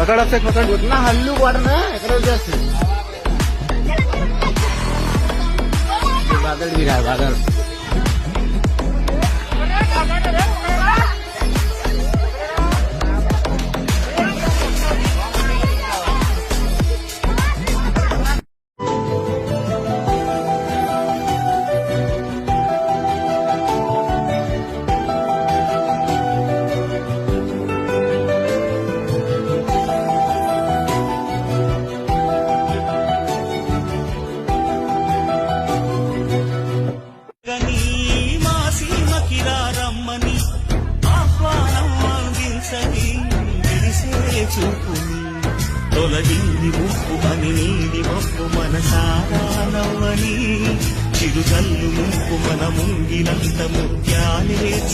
पकड अक्षय पकड. ना हल्लू वाढ ना इकडे जास्त बादल बी बादल. చూపుని. తొలగింది ముప్పు అని నీది మప్పు మనసారా నవ్వని. చిరుజల్లు ముప్పు మన ముంగినంత ముత్యాలే